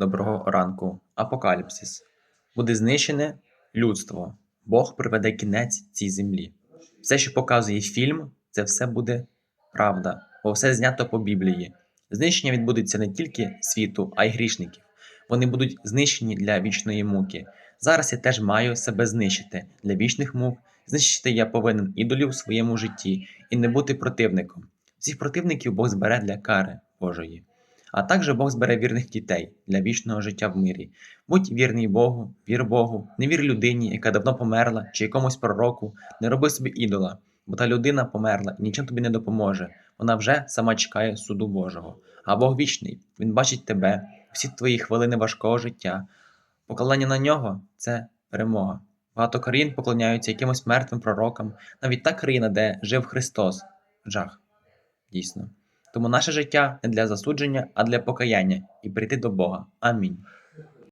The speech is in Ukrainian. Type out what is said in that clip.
Доброго ранку. Апокаліпсис. Буде знищене людство. Бог приведе кінець цій землі. Все, що показує фільм, це все буде правда, бо все знято по Біблії. Знищення відбудеться не тільки світу, а й грішників. Вони будуть знищені для вічної муки. Зараз я теж маю себе знищити для вічних мук. Знищити я повинен ідолів у своєму житті і не бути противником. Всіх противників Бог збере для кари Божої. А також Бог збере вірних дітей для вічного життя в мирі. Будь вірний Богу, вір Богу, не вір людині, яка давно померла, чи якомусь пророку, не роби собі ідола, бо та людина померла і нічим тобі не допоможе. Вона вже сама чекає суду Божого. А Бог вічний, Він бачить тебе, всі твої хвилини важкого життя. Покладання на нього це перемога. Багато країн поклоняються якимось мертвим пророкам, навіть та країна, де жив Христос. Жах. Дійсно. Тому наше життя не для засудження, а для покаяння і прийти до Бога. Амінь.